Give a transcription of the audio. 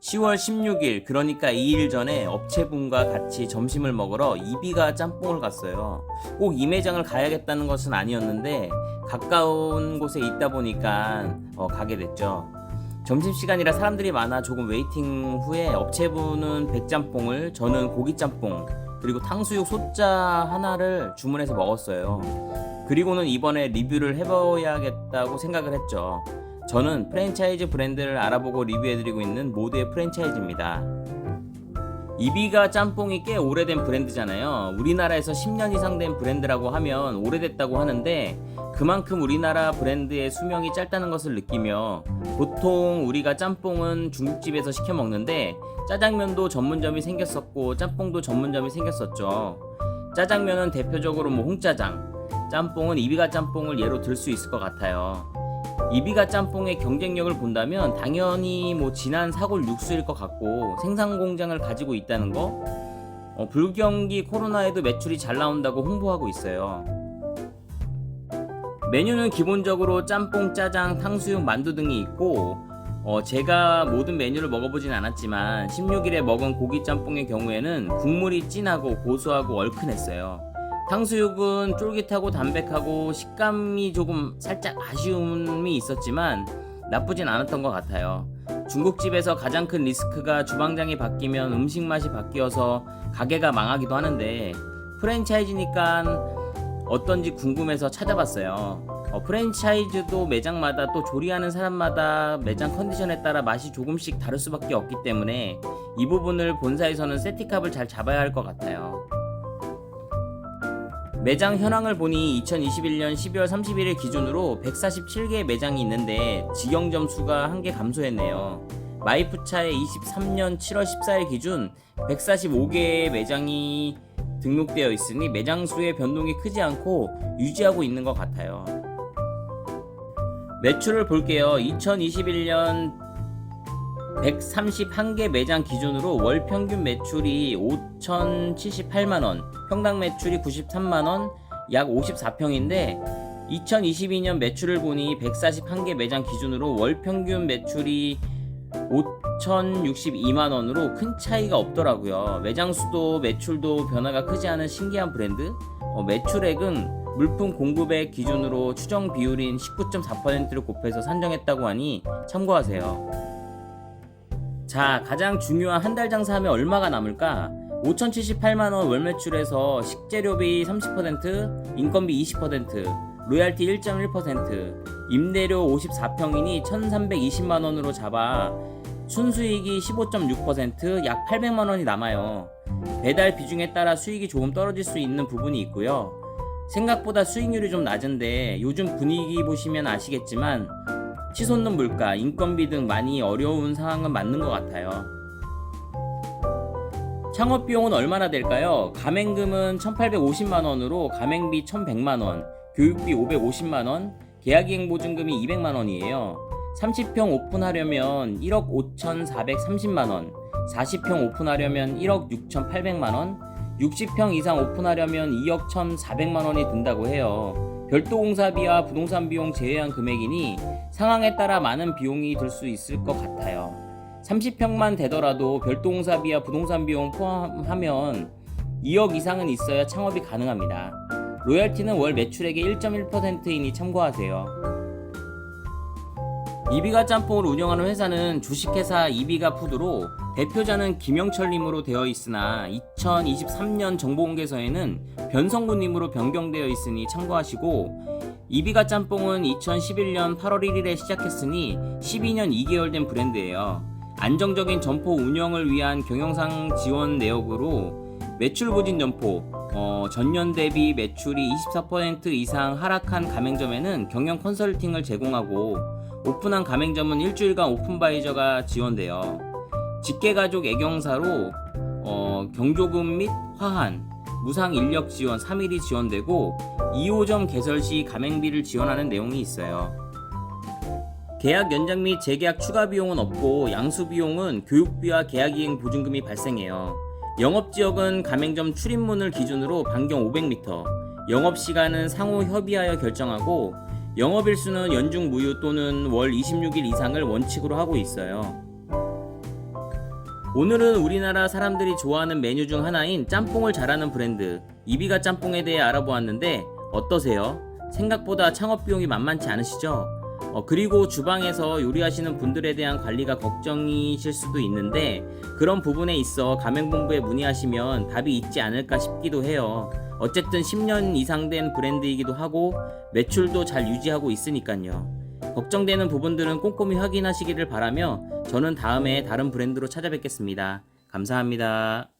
10월 16일 그러니까 2일 전에 업체분과 같이 점심을 먹으러 이비가 짬뽕을 갔어요. 꼭 이 매장을 가야겠다는 것은 아니었는데 가까운 곳에 있다 보니까 어, 가게 됐죠. 점심시간이라 사람들이 많아 조금 웨이팅 후에 업체분은 백짬뽕을 저는 고기짬뽕 그리고 탕수육 소자 하나를 주문해서 먹었어요. 그리고는 이번에 리뷰를 해봐야겠다고 생각을 했죠. 저는 프랜차이즈 브랜드를 알아보고 리뷰해드리고 있는 모두의 프랜차이즈입니다. 이비가 짬뽕이 꽤 오래된 브랜드잖아요. 우리나라에서 10년 이상 된 브랜드라고 하면 오래됐다고 하는데 그만큼 우리나라 브랜드의 수명이 짧다는 것을 느끼며 보통 우리가 짬뽕은 중국집에서 시켜 먹는데 짜장면도 전문점이 생겼었고 짬뽕도 전문점이 생겼었죠. 짜장면은 대표적으로 뭐 홍짜장, 짬뽕은 이비가 짬뽕을 예로 들 수 있을 것 같아요. 이비가 짬뽕의 경쟁력을 본다면 당연히 뭐 진한 사골 육수일 것 같고 생산 공장을 가지고 있다는 거 어, 불경기 코로나에도 매출이 잘 나온다고 홍보하고 있어요. 메뉴는 기본적으로 짬뽕, 짜장, 탕수육, 만두 등이 있고 어, 제가 모든 메뉴를 먹어보진 않았지만 16일에 먹은 고기 짬뽕의 경우에는 국물이 진하고 고소하고 얼큰했어요. 탕수육은 쫄깃하고 담백하고 식감이 조금 살짝 아쉬움이 있었지만 나쁘진 않았던 것 같아요. 중국집에서 가장 큰 리스크가 주방장이 바뀌면 음식 맛이 바뀌어서 가게가 망하기도 하는데 프랜차이즈니까 어떤지 궁금해서 찾아봤어요. 어, 프랜차이즈도 매장마다 또 조리하는 사람마다 매장 컨디션에 따라 맛이 조금씩 다를 수밖에 없기 때문에 이 부분을 본사에서는 세티캅을 잘 잡아야 할 것 같아요. 매장 현황을 보니 2021년 12월 31일 기준으로 147개의 매장이 있는데 직영점 수가 1개 감소했네요. 마이프차의 23년 7월 14일 기준 145개의 매장이 등록되어 있으니 매장 수의 변동이 크지 않고 유지하고 있는 것 같아요. 매출을 볼게요. 2021년 131개 매장 기준으로 월 평균 매출이 5,078만원, 평당 매출이 93만원, 약 54평인데 2022년 매출을 보니 141개 매장 기준으로 월 평균 매출이 5,062만원으로 큰 차이가 없더라고요. 매장 수도 매출도 변화가 크지 않은 신기한 브랜드. 어, 매출액은 물품 공급액 기준으로 추정 비율인 19.4%를 곱해서 산정했다고 하니 참고하세요. 자, 가장 중요한 한 달 장사하면 얼마가 남을까? 5,078만원 월 매출에서 식재료비 30%, 인건비 20%, 로얄티 1.1%, 임대료 54평이니 1,320만원으로 잡아 순수익이 15.6%, 약 800만원이 남아요. 배달 비중에 따라 수익이 조금 떨어질 수 있는 부분이 있고요. 생각보다 수익률이 좀 낮은데 요즘 분위기 보시면 아시겠지만 치솟는 물가, 인건비 등 많이 어려운 상황은 맞는 것 같아요. 창업 비용은 얼마나 될까요? 가맹금은 1,850만 원으로 가맹비 1,100만 원, 교육비 550만 원, 계약이행 보증금이 200만 원이에요. 30평 오픈하려면 1억 5,430만 원, 40평 오픈하려면 1억 6,800만 원, 60평 이상 오픈하려면 2억 1,400만 원이 든다고 해요. 별도 공사비와 부동산 비용 제외한 금액이니 상황에 따라 많은 비용이 들 수 있을 것 같아요. 30평만 되더라도 별도 공사비와 부동산 비용 포함하면 2억 이상은 있어야 창업이 가능합니다. 로열티는 월 매출액의 1.1%이니 참고하세요. 이비가 짬뽕을 운영하는 회사는 주식회사 이비가 푸드로 대표자는 김영철님으로 되어 있으나 2023년 정보공개서에는 변성구님으로 변경되어 있으니 참고하시고 이비가 짬뽕은 2011년 8월 1일에 시작했으니 12년 2개월 된 브랜드예요. 안정적인 점포 운영을 위한 경영상 지원 내역으로 매출 부진 점포, 어, 전년 대비 매출이 24% 이상 하락한 가맹점에는 경영 컨설팅을 제공하고 오픈한 가맹점은 일주일간 오픈바이저가 지원돼요. 직계가족 애경사로 어, 경조금 및 화한, 무상 인력 지원 3일이 지원되고 2호점 개설 시 가맹비를 지원하는 내용이 있어요. 계약 연장 및 재계약 추가 비용은 없고 양수 비용은 교육비와 계약 이행 보증금이 발생해요. 영업 지역은 가맹점 출입문을 기준으로 반경 500m, 영업 시간은 상호 협의하여 결정하고 영업일수는 연중 무휴 또는 월 26일 이상을 원칙으로 하고 있어요. 오늘은 우리나라 사람들이 좋아하는 메뉴 중 하나인 짬뽕을 잘하는 브랜드 이비가 짬뽕에 대해 알아보았는데 어떠세요? 생각보다 창업 비용이 만만치 않으시죠? 어, 그리고 주방에서 요리하시는 분들에 대한 관리가 걱정이실 수도 있는데 그런 부분에 있어 가맹본부에 문의하시면 답이 있지 않을까 싶기도 해요. 어쨌든 10년 이상 된 브랜드이기도 하고 매출도 잘 유지하고 있으니까요. 걱정되는 부분들은 꼼꼼히 확인하시기를 바라며 저는 다음에 다른 브랜드로 찾아뵙겠습니다. 감사합니다.